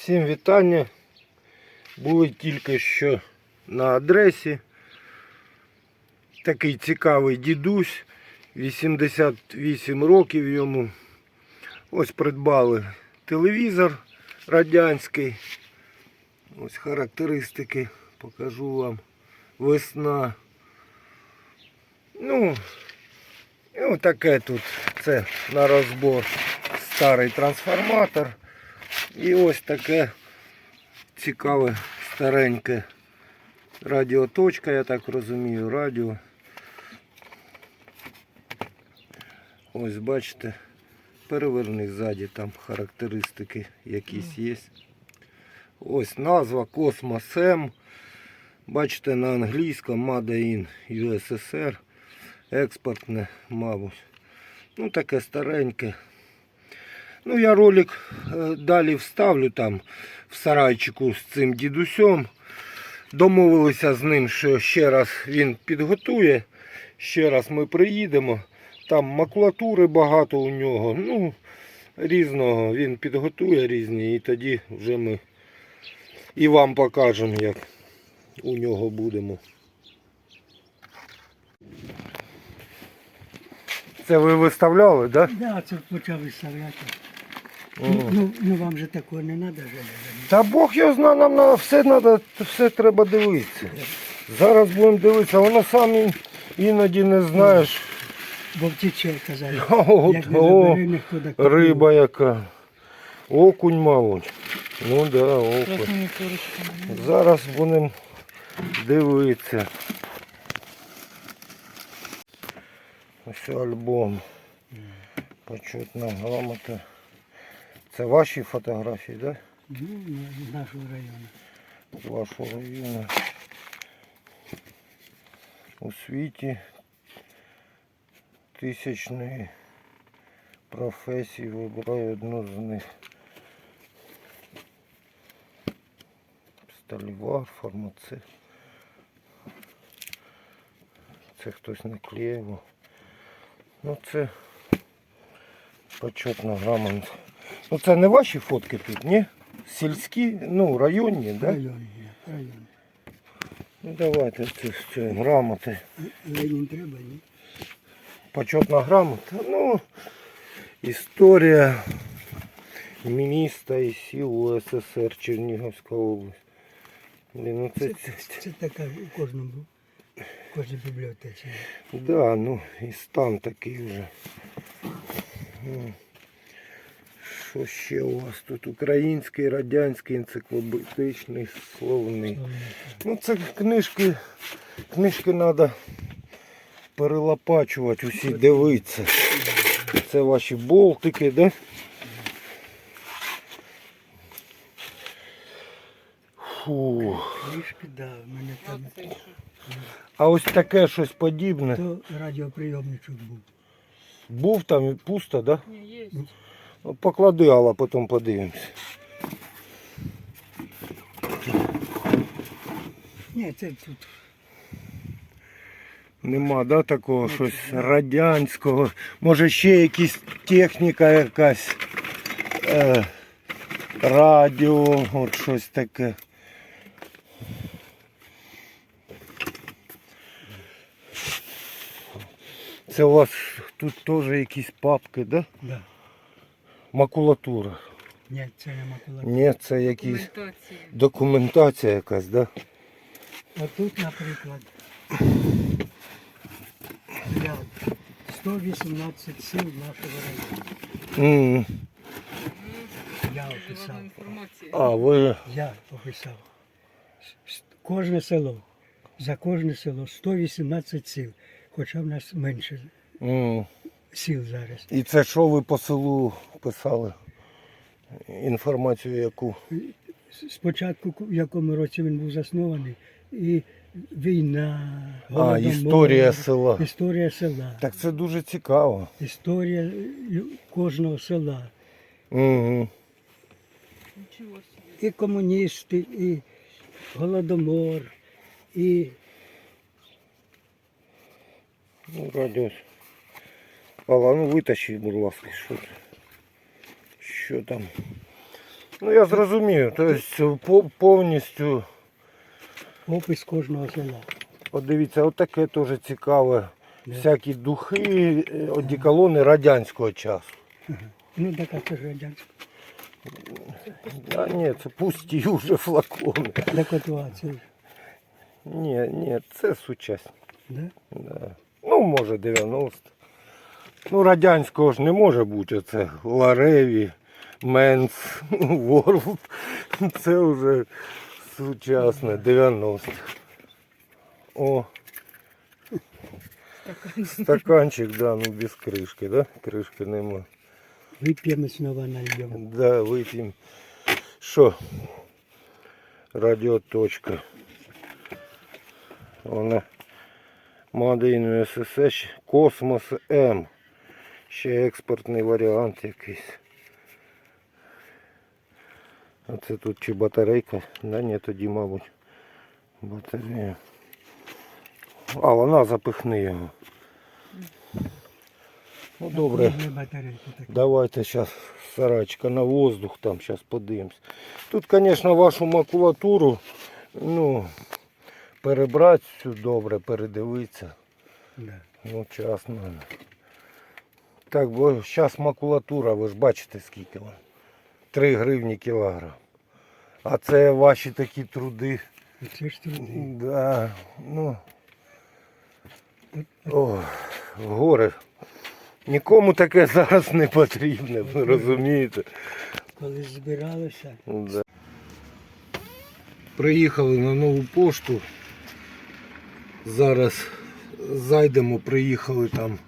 Всім вітання. Були тільки що на адресі. Такий цікавий дідусь, 88 років йому. Ось придбали телевізор радянський. Ось характеристики покажу вам. Весна. Ну, ну таке тут. Це на розбор старий трансформатор. І ось таке цікаве стареньке радіоточка, я так розумію, радіо. Ось бачите, переверни ззаді, там характеристики якісь є. Ось назва Cosmos M. Бачите, на англійському Made in USSR. Експортне, мабуть. Ну таке стареньке. Ну, я ролик е, далі вставлю там в сарайчику з цим дідусем. Домовилися з ним, що ще раз він підготує. Ще раз ми приїдемо. Там макулатури багато у нього. Ну, різного він підготує різні і тоді вже ми і вам покажемо, як у нього будемо. Це ви виставляли, так? Да? Да, це почав виставляти. Ну, ну, ну вам же такого не треба вже. Та Бог його знає, нам на все надо, все треба дивитися. Зараз будемо дивитися, воно сам іноді не знаєш. Бо втече, казали. О, Як не о, забере, ніхто так риба яка. Окунь, мабуть. Ну так, да, окунь. Зараз будемо дивитися. Ось альбом. Почетна грамота. Це ваші фотографії, так? Да? Ну, з нашого району. вашого району у світі тисячної професії вибираю одну з них. Сталівар, фармацевт. Це хтось наклеїв. Ну це почетна грамота. Ну це не ваші фотки тут, ні? Сільські, ну районні, так? Да? Район. Ну давайте це, це грамоти. Ленін треба, ні? Почетна грамота. Ну, історія міста і сіл УССР Чернігівська область. Блін, ну це, Це, це, це, це така у кожному, в кожній бібліотеці. да, ну і стан такий вже. Ну, Що ще у вас тут? Український, радянський, енциклопедичний, словник. Ну це книжки, книжки треба перелопачувати, усі дивитися. Це ваші болтики, да? Фу. Книжки, да, в мене там А ось таке щось подібне. то радіоприйомничок був. Був там і пусто, да? Ні, є. Поклади, але потім подивимось. Ні, це тут. Нема, да, такого щось радянського. Може ще якась техніка якась. Е, радіо, от щось таке. Це у вас тут теж якісь папки, да? Да. Макулатура. Ні, це не макулатура. Ні, це якісь Документація. документація якась, да? А тут, наприклад, 118 сил нашого району. М, Я описав. А, ви. Я описав. Кожне село. За кожне село 118 сил. Хоча в нас менше м. Сил зараз. І це що ви по селу писали? Інформацію яку? Спочатку, в якому році він був заснований, і війна, А, історія села. історія села, Так це дуже цікаво. історія лю- кожного села. Угу. І комуністи, і голодомор, і Ну, радіус. Алла, ну витащи, будь ласка, що, що там. Ну я зрозумію, тобто по- повністю, Опис кожного села. от дивіться, от таке теж цікаве. Всякі духи, е, одіколони радянського часу. Ну, така це ж радянська. А ні, це пусті вже флакони. Так от, це, Ні, ні, це сучасні. да? Да. Ну, може 90. Ну, радянського ж не може бути. Оце Лареві, Менс, Ворлд. Це вже сучасне 90. О, стаканчик, да, ну без кришки, да? Кришки нема. Вип'ємо знову нальємо. Да, вип'ємо. Що? Радіоточка. Вона in USSR Космос М. Ще експортний варіант якийсь. А це тут чи батарейка? Да ні, тоді, мабуть, батарея. А, вона запихне його. Ну добре. Давайте зараз сарачка на воздух, там зараз подивимось. Тут, звісно, вашу макулатуру, ну, перебрати всю добре, передивитися. Да. Ну, час надо. Так, бо зараз макулатура, ви ж бачите скільки вона. 3 гривні кілограм. А це ваші такі труди. Оце ж труди. Да, ну. О, горе. Нікому таке зараз не потрібне, ви розумієте? Коли збиралися, Да. Приїхали на нову пошту. Зараз зайдемо, приїхали там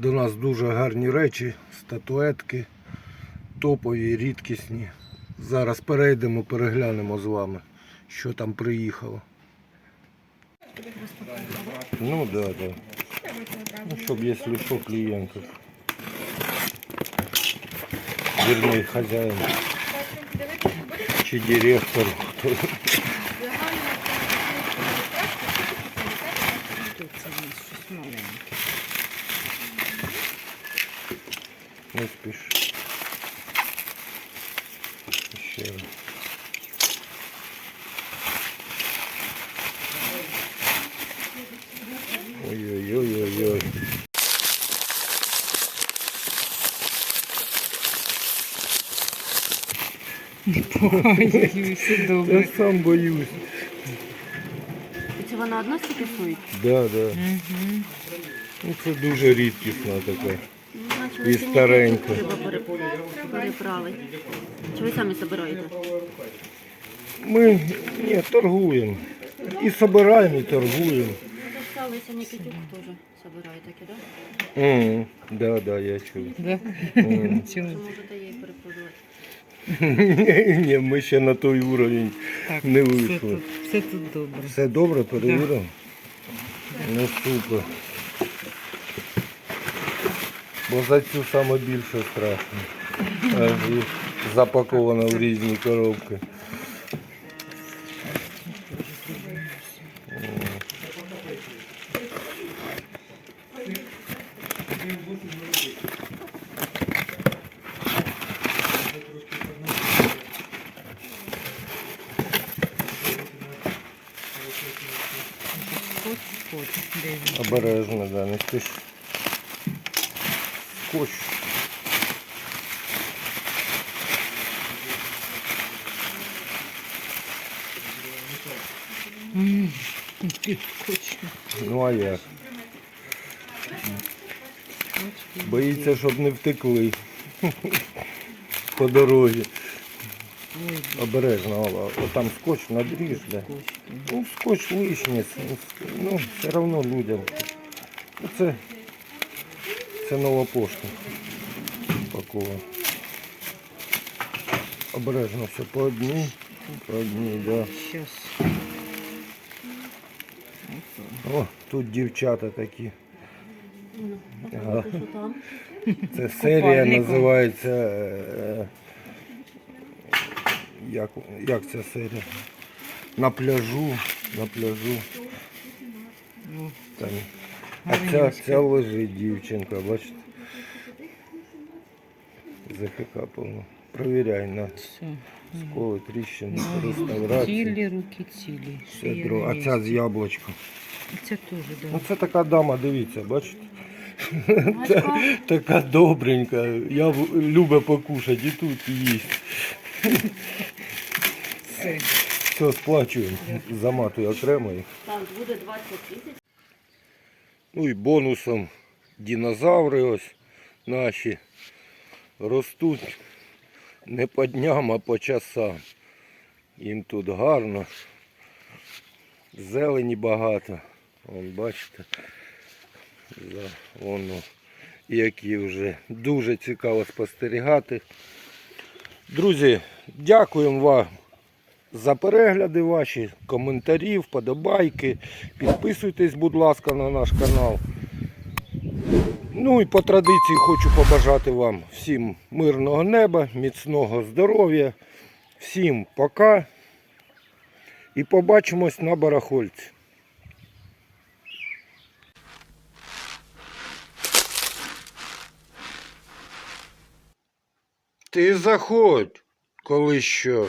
до нас дуже гарні речі, статуетки, топові, рідкісні. Зараз перейдемо, переглянемо з вами, що там приїхало. Ну да, да. Ну, щоб якщо що клієнтів. Вірний хазяїн. Чи директор. хто. Не спіш. Ще раз. Ой-ой-ой-ой-ой. Ой, все добре. Я сам боюсь. Це вона одна стільки стоїть? Да, да. Угу. Ну, це дуже рідкісна така. І переправити. Чи ви самі збираєте? Ми ні, торгуємо. І собираємо, і торгуємо. Ну, досталися Нікітюк теж збирає таке, так? М, Да, да, я чув. Да? М. Чи можете її перепродавати? Ні, ми ще на той уровень Так, не все вийшли. тут, все тут добре. Все добре, перевірив? Ну супер. Бо за цю саме більше страшно. Аж і в різні коробки. Обережно, да, не спиш. Скотч. Ну а як? Боїться, щоб не втекли по дорозі. Обережно, Алла. От там скотч надріж, да. Ну, скотч лишній, ну, все одно людям. Ну, Це, нова пошта. Пакова. Обережно все по одній. По одній, да. О, тут дівчата такі. Ага. Це серія називається. е, Як, як ця серія? На пляжу. На пляжу. Ну, Там. А ця, ця лежить дівчинка, бачите? Повно. Провіряй на Все. сколи, тріщини, Ноги реставрації. Цілі, руки цілі. Все друге. А ця з місці. яблучком. Це теж, Ну це така дама, дивіться, бачите? Це така добренька. Я в- любить покушати і тут і їсть. Все. Все, сплачуємо. Заматую окремо їх. Так, буде 20 тисяч. Ну і бонусом динозаври ось наші ростуть не по дням, а по часам. Їм тут гарно. Зелені багато. Вон бачите. За, воно, які вже дуже цікаво спостерігати. Друзі, дякуємо вам за перегляди ваші, коментарі, вподобайки. Підписуйтесь, будь ласка, на наш канал. Ну і по традиції хочу побажати вам всім мирного неба, міцного здоров'я. Всім пока. І побачимось на барахольці. Ти заходь, коли що.